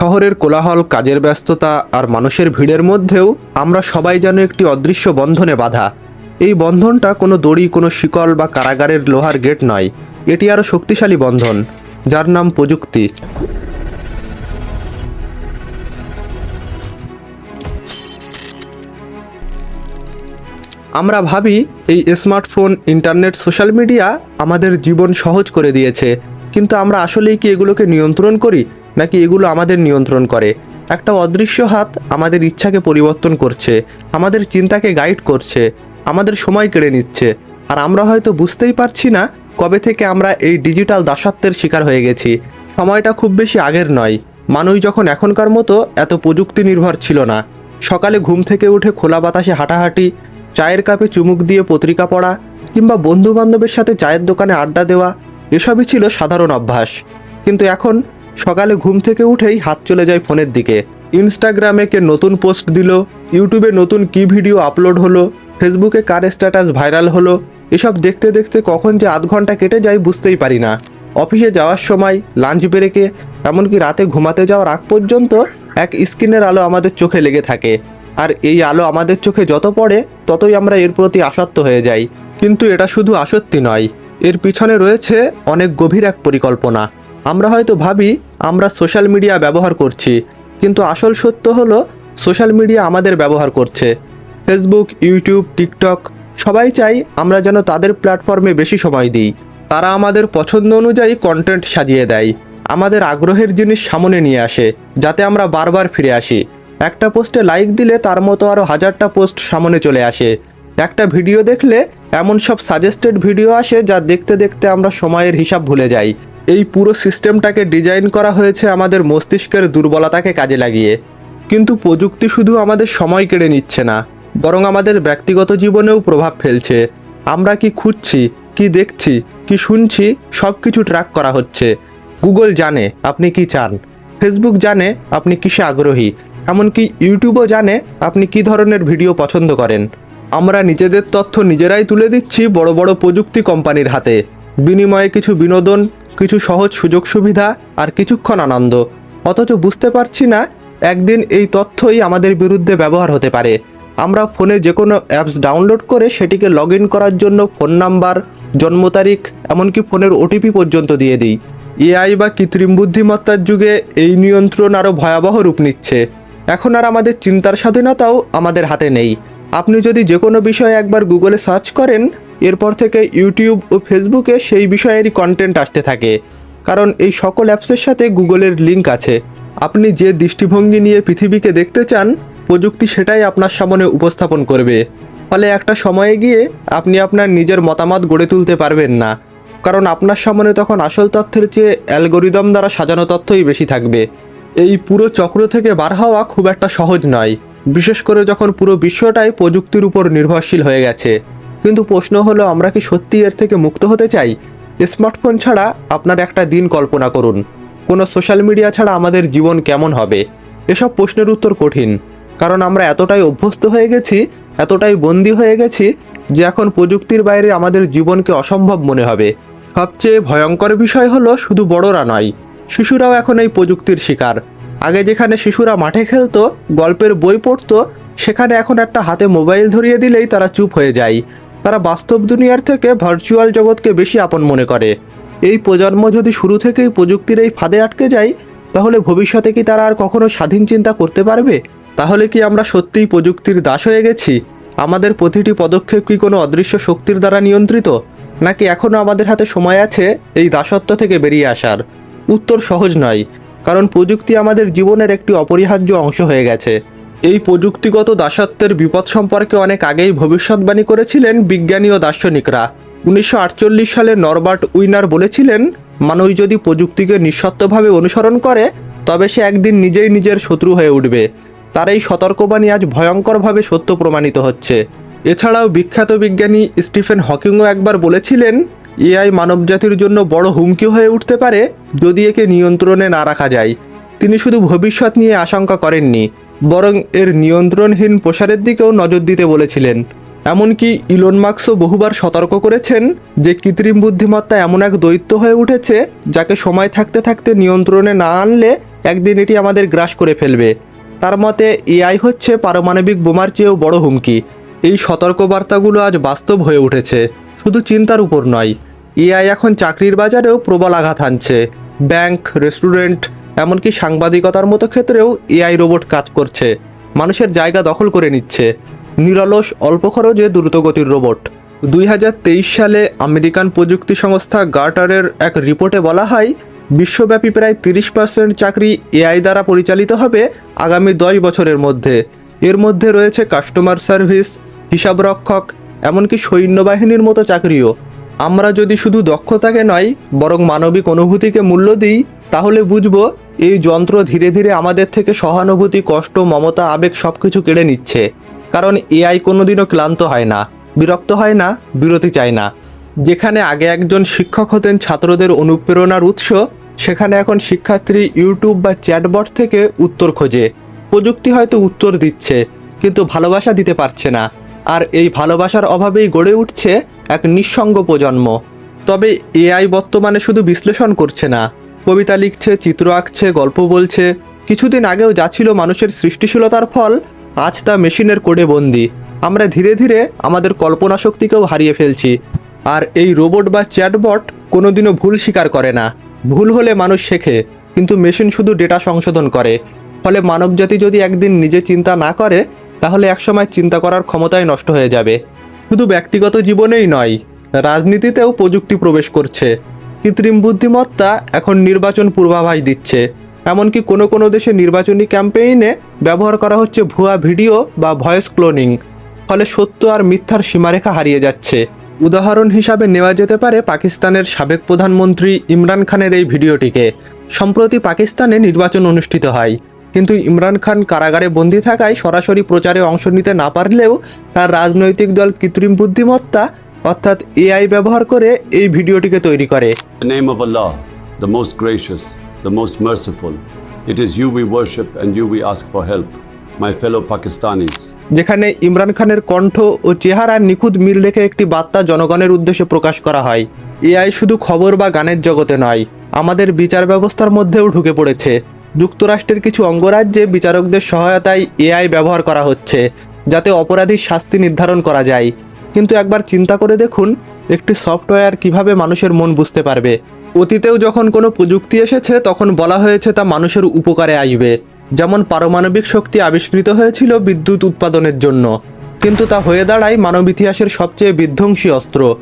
শহরের কোলাহল, কাজের ব্যস্ততা আর মানুষের ভিড়ের মধ্যেও আমরা সবাই যেন একটি অদৃশ্য বন্ধনে বাধা। এই বন্ধনটা কোনো দড়ি, কোনো শিকল বা কারাগারের লোহার গেট নয়। এটি আরও শক্তিশালী বন্ধন, যার নাম প্রযুক্তি। আমরা ভাবি, এই স্মার্টফোন, ইন্টারনেট, সোশ্যাল মিডিয়া আমাদের জীবন সহজ করে দিয়েছে, কিন্তু আমরা আসলেই কি এগুলোকে নিয়ন্ত্রণ করি? নাকি এগুলো আমাদের নিয়ন্ত্রণ করে? একটা অদৃশ্য হাত আমাদের ইচ্ছাকে পরিবর্তন করছে, আমাদের চিন্তাকে গাইড করছে, আমাদের সময় কেড়ে নিচ্ছে। আর আমরা হয়তো বুঝতেই পারছি না কবে থেকে আমরা এই ডিজিটাল দাসত্বের শিকার হয়ে গেছি। সময়টা খুব বেশি আগের নয়। মানুষ যখন এখনকার মতো এত প্রযুক্তি নির্ভর ছিল না। সকালে ঘুম থেকে উঠে খোলা বাতাসে হাঁটাহাঁটি, চায়ের কাপে চুমুক দিয়ে পত্রিকা পড়া, কিংবা বন্ধু বান্ধবের সাথে চায়ের দোকানে আড্ডা দেওয়া, এসবই ছিল সাধারণ অভ্যাস। কিন্তু এখন সকালে ঘুম থেকে উঠেই হাত চলে যায় ফোনের দিকে। ইনস্টাগ্রামে কে নতুন পোস্ট দিল ইউটিউবে নতুন কি ভিডিও আপলোড হলো ফেসবুকে কার স্ট্যাটাস ভাইরাল হলো, এসব দেখতে দেখতে কখন যে আধ ঘণ্টা কেটে যায় বুঝতেই পারি না। অফিসে যাওয়ার সময় লাঞ্চ ব্রেকে এমনকি রাতে ঘুমাতে যাওয়ার আগ পর্যন্ত এক স্ক্রিনের আলো আমাদের চোখে লেগে থাকে। আর এই আলো আমাদের চোখে যত পড়ে, ততই আমরা এর প্রতি আসক্ত হয়ে যাই। কিন্তু এটা শুধু আসক্তি নয়, এর পিছনে রয়েছে অনেক গভীর এক পরিকল্পনা। আমরা হয়তো ভাবি আমরা সোশ্যাল মিডিয়া ব্যবহার করছি, কিন্তু আসল সত্য হলো সোশ্যাল মিডিয়া আমাদের ব্যবহার করছে। ফেসবুক, ইউটিউব, টিকটক, সবাই চাই আমরা যেন তাদের প্ল্যাটফর্মে বেশি সময় দিই। তারা আমাদের পছন্দ অনুযায়ী কন্টেন্ট সাজিয়ে দেয়, আমাদের আগ্রহের জিনিস সামনে নিয়ে আসে, যাতে আমরা বারবার ফিরে আসি। একটা পোস্টে লাইক দিলে তার মতো আরও হাজারটা পোস্ট সামনে চলে আসে। একটা ভিডিও দেখলে এমন সব সাজেস্টেড ভিডিও আসে যা দেখতে দেখতে আমরা সময়ের হিসাব ভুলে যাই। এই পুরো সিস্টেমটাকে ডিজাইন করা হয়েছে আমাদের মস্তিষ্কের দুর্বলতাকে কাজে লাগিয়ে। কিন্তু প্রযুক্তি শুধু আমাদের সময় কেড়ে নিচ্ছে না, বরং আমাদের ব্যক্তিগত জীবনেও প্রভাব ফেলছে। আমরা কি খুঁজছি, কি দেখছি, কি শুনছি সব কিছু ট্র্যাক করা হচ্ছে। গুগল জানে আপনি কি চান ফেসবুক জানে আপনি কিসে আগ্রহী, এমনকি ইউটিউবও জানে আপনি কি ধরনের ভিডিও পছন্দ করেন। আমরা নিজেদের তথ্য নিজেরাই তুলে দিচ্ছি বড় বড় প্রযুক্তি কোম্পানির হাতে। বিনিময়ে কিছু বিনোদন কিছু সহজ সুযোগ সুবিধা আর কিছুক্ষণ আনন্দ। অথচ বুঝতে পারছি না, একদিন এই তথ্যই আমাদের বিরুদ্ধে ব্যবহার হতে পারে। আমরা ফোনে যে কোনো অ্যাপস ডাউনলোড করে সেটিকে লগ করার জন্য ফোন নাম্বার, জন্ম তারিখ, এমনকি ফোনের ওটিপি পর্যন্ত দিয়ে দিই। এআই বা কৃত্রিম বুদ্ধিমত্তার যুগে এই নিয়ন্ত্রণ আরও ভয়াবহ রূপ নিচ্ছে। এখন আর আমাদের চিন্তার স্বাধীনতাও আমাদের হাতে নেই। আপনি যদি যে কোনো বিষয়ে একবার গুগলে সার্চ করেন এরপর থেকে ইউটিউব ও ফেসবুকে সেই বিষয়েরই কন্টেন্ট আসতে থাকে। কারণ এই সকল অ্যাপসের সাথে গুগলের লিঙ্ক আছে। আপনি যে দৃষ্টিভঙ্গি নিয়ে পৃথিবীকে দেখতে চান, প্রযুক্তি সেটাই আপনার সামনে উপস্থাপন করবে। ফলে একটা সময়ে গিয়ে আপনি আপনার নিজের মতামত গড়ে তুলতে পারবেন না। কারণ আপনার সামনে তখন আসল তথ্যের চেয়ে অ্যালগোরিদম দ্বারা সাজানো তথ্যই বেশি থাকবে। এই পুরো চক্র থেকে বার হওয়া খুব একটা সহজ নয়। বিশেষ করে যখন পুরো বিশ্বটাই প্রযুক্তির উপর নির্ভরশীল হয়ে গেছে। কিন্তু প্রশ্ন হলো, আমরা কি সত্যি এর থেকে মুক্ত হতে চাই? স্মার্টফোন ছাড়া আপনার একটা দিন কল্পনা করুন। কোনো সোশ্যাল মিডিয়া ছাড়া আমাদের জীবন কেমন হবে? এসব প্রশ্নের উত্তর কঠিন। কারণ আমরা এতটাই অভ্যস্ত হয়ে গেছি, এতটাই বন্দী হয়ে গেছি, যে এখন প্রযুক্তির বাইরে আমাদের জীবনকে অসম্ভব মনে হবে। সবচেয়ে ভয়ঙ্কর বিষয় হলো, শুধু বড়রা নয়, শিশুরাও এখন এই প্রযুক্তির শিকার। আগে যেখানে শিশুরা মাঠে খেলতো, গল্পের বই পড়তো, সেখানে এখন একটা হাতে মোবাইল ধরিয়ে দিলেই তারা চুপ হয়ে যায়। তারা বাস্তব দুনিয়ার থেকে ভার্চুয়াল জগৎকে বেশি আপন মনে করে। এই প্রজন্ম যদি শুরু থেকেই প্রযুক্তির এই ফাঁদে আটকে যায়, তাহলে ভবিষ্যতে কি তারা আর কখনো স্বাধীন চিন্তা করতে পারবে? তাহলে কি আমরা সত্যিই প্রযুক্তির দাস হয়ে গেছি? আমাদের প্রতিটি পদক্ষেপ কি কোনো অদৃশ্য শক্তির দ্বারা নিয়ন্ত্রিত? নাকি এখনও আমাদের হাতে সময় আছে এই দাসত্ব থেকে বেরিয়ে আসার? উত্তর সহজ নয়, কারণ প্রযুক্তি আমাদের জীবনের একটি অপরিহার্য অংশ হয়ে গেছে। এই প্রযুক্তিগত দাসত্বের বিপদ সম্পর্কে অনেক আগেই ভবিষ্যৎবাণী করেছিলেন বিজ্ঞানী ও দার্শনিকরা। উনিশশো আটচল্লিশ সালে নরবার্ট উইনার বলেছিলেন, মানুষ যদি প্রযুক্তিকে নিঃশর্তভাবে অনুসরণ করে, তবে সে একদিন নিজেই নিজের শত্রু হয়ে উঠবে। তার এই সতর্কবাণী আজ ভয়ঙ্করভাবে সত্য প্রমাণিত হচ্ছে। এছাড়াও বিখ্যাত বিজ্ঞানী স্টিফেন হকিংও একবার বলেছিলেন এআই মানবজাতির জন্য বড় হুমকি হয়ে উঠতে পারে যদি একে নিয়ন্ত্রণে না রাখা যায়। তিনি শুধু ভবিষ্যৎ নিয়ে আশঙ্কা করেননি। বরং এর নিয়ন্ত্রণহীন প্রসারের দিকেও নজর দিতে বলেছিলেন। এমনকি ইলন মার্কসও বহুবার সতর্ক করেছেন যে কৃত্রিম বুদ্ধিমত্তা এমন এক দৈত্য হয়ে উঠেছে যাকে সময় থাকতে থাকতে নিয়ন্ত্রণে না আনলে একদিন এটি আমাদের গ্রাস করে ফেলবে। তার মতে, এআই হচ্ছে পারমাণবিক বোমার চেয়েও বড় হুমকি। এই সতর্কবার্তাগুলো আজ বাস্তব হয়ে উঠেছে। শুধু চিন্তার উপর নয়, এআই এখন চাকরির বাজারেও প্রবল আঘাত আনছে ব্যাংক, রেস্টুরেন্ট এমনকি সাংবাদিকতার মতো ক্ষেত্রেও এআই রোবট কাজ করছে। মানুষের জায়গা দখল করে নিচ্ছে। নিরলস, অল্প খরচে দ্রুতগতির রোবট। দুই হাজার তেইশ সালে আমেরিকান প্রযুক্তি সংস্থা গার্টারের এক রিপোর্টে বলা হয়, বিশ্বব্যাপী প্রায় তিরিশ পার্সেন্ট চাকরি এআই দ্বারা পরিচালিত হবে আগামী দশ বছরের মধ্যে। এর মধ্যে রয়েছে কাস্টমার সার্ভিস হিসাবরক্ষক এমনকি সৈন্যবাহিনীর মতো চাকরিও। আমরা যদি শুধু দক্ষতাকে নয়, বরং মানবিক অনুভূতিকে মূল্য দিই, তাহলে বুঝব এই যন্ত্র ধীরে ধীরে আমাদের থেকে সহানুভূতি, কষ্ট, মমতা, আবেগ সব কিছু কেড়ে নিচ্ছে। কারণ এআই কোনোদিনও ক্লান্ত হয় না, বিরক্ত হয় না, বিরতি চায় না। যেখানে আগে একজন শিক্ষক হতেন ছাত্রদের অনুপ্রেরণার উৎস, সেখানে এখন শিক্ষার্থী ইউটিউব বা চ্যাটবট থেকে উত্তর খোঁজে। প্রযুক্তি হয়তো উত্তর দিচ্ছে, কিন্তু ভালোবাসা দিতে পারছে না। আর এই ভালোবাসার অভাবেই গড়ে উঠছে এক নিঃসঙ্গ প্রজন্ম। তবে এআই বর্তমানে শুধু বিশ্লেষণ করছে না কবিতা লিখছে, চিত্র আঁকছে, গল্প বলছে। কিছুদিন আগেও যা ছিল মানুষের সৃষ্টিশীলতার ফল, আজ তা মেশিনের কোডে বন্দি। আমরা ধীরে ধীরে আমাদের কল্পনা শক্তিকেও হারিয়ে ফেলছি। আর এই রোবট বা চ্যাটবট কোনোদিনও ভুল স্বীকার করে না। ভুল হলে মানুষ শেখে, কিন্তু মেশিন শুধু ডেটা সংশোধন করে। ফলে মানবজাতি যদি একদিন নিজে চিন্তা না করে, তাহলে একসময় চিন্তা করার ক্ষমতাই নষ্ট হয়ে যাবে। শুধু ব্যক্তিগত জীবনেই নয়, রাজনীতিতেও প্রযুক্তি প্রবেশ করছে। কৃত্রিম বুদ্ধিমত্তা এখন নির্বাচন পূর্বাভাস দিচ্ছে। এমনকি কোনো কোনো দেশে নির্বাচনী ক্যাম্পেইনে ব্যবহার করা হচ্ছে ভুয়া ভিডিও বা ভয়েস ক্লোনিং। ফলে সত্য আর মিথ্যার সীমারেখা হারিয়ে যাচ্ছে। উদাহরণ হিসাবে নেওয়া যেতে পারে পাকিস্তানের সাবেক প্রধানমন্ত্রী ইমরান খানের এই ভিডিওটিকে। সম্প্রতি পাকিস্তানে নির্বাচন অনুষ্ঠিত হয়। কিন্তু ইমরান খান কারাগারে বন্দি থাকায় সরাসরি প্রচারে অংশ নিতে না পারলেও তার রাজনৈতিক দল কৃত্রিম বুদ্ধিমত্তা অর্থাৎ এআই ব্যবহার করে এই ভিডিওটিকে তৈরি করে। Name of Allah, the most gracious, the most merciful, it is you we worship and you we ask for help, my fellow Pakistanis. যেখানে ইমরান খানের কণ্ঠ ও চেহারার নিখুঁত মিল রেখে একটি বার্তা জনগণের উদ্দেশ্যে প্রকাশ করা হয়। এআই শুধু খবর বা গানের জগতে নয় আমাদের বিচার ব্যবস্থার মধ্যেও ঢুকে পড়েছে। যুক্তরাষ্ট্রের কিছু অঙ্গরাজ্যে বিচারকদের সহায়তায় এআই ব্যবহার করা হচ্ছে যাতে অপরাধীর শাস্তি নির্ধারণ করা যায়। কিন্তু একবার চিন্তা করে দেখুন, একটি সফটওয়্যার কীভাবে মানুষের মন বুঝতে পারবে। অতীতেও যখন কোনো প্রযুক্তি এসেছে, তখন বলা হয়েছে তা মানুষের উপকারে আসবে। যেমন পারমাণবিক শক্তি আবিষ্কৃত হয়েছিল বিদ্যুৎ উৎপাদনের জন্য। কিন্তু তা হয়ে দাঁড়ায় মানব ইতিহাসের সবচেয়ে বিধ্বংসী অস্ত্র।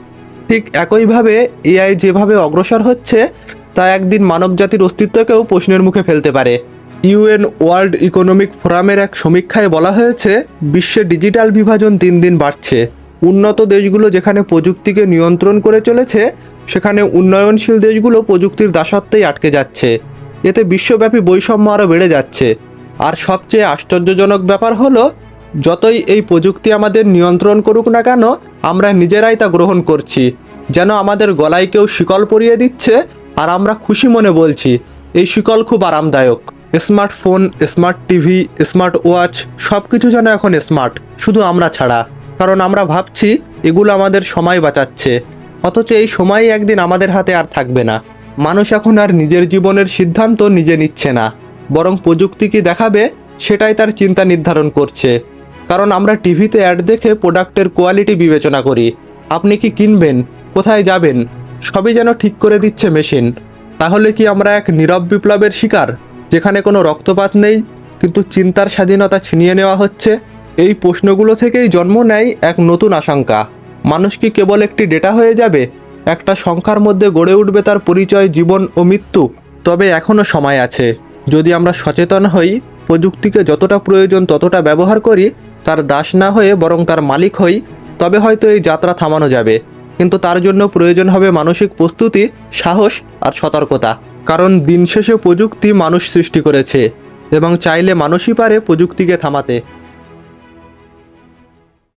ঠিক একইভাবে এআই যেভাবে অগ্রসর হচ্ছে, তা একদিন মানবজাতির অস্তিত্বকেও প্রশ্নের মুখে ফেলতে পারে। ইউএন ওয়ার্ল্ড ইকোনমিক ফোরামের এক সমীক্ষায় বলা হয়েছে, বিশ্বে ডিজিটাল বিভাজন দিন দিন বাড়ছে। উন্নত দেশগুলো যেখানে প্রযুক্তিকে নিয়ন্ত্রণ করে চলেছে, সেখানে উন্নয়নশীল দেশগুলো প্রযুক্তির দাসত্বেই আটকে যাচ্ছে। এতে বিশ্বব্যাপী বৈষম্য আরও বেড়ে যাচ্ছে। আর সবচেয়ে আশ্চর্যজনক ব্যাপার হলো, যতই এই প্রযুক্তি আমাদের নিয়ন্ত্রণ করুক না কেন, আমরা নিজেরাই তা গ্রহণ করছি। যেন আমাদের গলায় কেউ শিকল পরিয়ে দিচ্ছে, আর আমরা খুশি মনে বলছি, এই শিকল খুব আরামদায়ক। Smartphone, smart TV, smart watch সব কিছু যেন এখন স্মার্ট, শুধু আমরা ছাড়া। কারণ আমরা ভাবছি এগুলো আমাদের সময় বাঁচাচ্ছে। অথচ এই সময় একদিন আমাদের হাতে আর থাকবে না। মানুষ এখন আর নিজের জীবনের সিদ্ধান্ত নিজে নিচ্ছে না। বরং প্রযুক্তি কি দেখাবে, সেটাই তার চিন্তা নির্ধারণ করছে। কারণ আমরা টিভিতে অ্যাড দেখে প্রোডাক্টের কোয়ালিটি বিবেচনা করি। আপনি কি কিনবেন? কোথায় যাবেন? সবই যেন ঠিক করে দিচ্ছে মেশিন। তাহলে কি আমরা এক নীরব বিপ্লবের শিকার, যেখানে কোনো রক্তপাত নেই, কিন্তু চিন্তার স্বাধীনতা ছিনিয়ে নেওয়া হচ্ছে? এই প্রশ্নগুলো থেকেই জন্ম নেয় এক নতুন আশঙ্কা। মানুষ কি কেবল একটি ডেটা হয়ে যাবে? একটা সংখ্যার মধ্যে গড়ে উঠবে তার পরিচয়, জীবন ও মৃত্যু। তবে এখনও সময় আছে। যদি আমরা সচেতন হই, প্রযুক্তিকে যতটা প্রয়োজন ততটা ব্যবহার করি, তার দাস না হয়ে বরং তার মালিক হই, তবে হয়তো এই যাত্রা থামানো যাবে। কিন্তু তার জন্য প্রয়োজন হবে মানসিক প্রস্তুতি, সাহস আর সতর্কতা। কারণ দিন শেষে প্রযুক্তি মানুষ সৃষ্টি করেছে এবং চাইলে মানুষই পারে প্রযুক্তিকে থামাতে।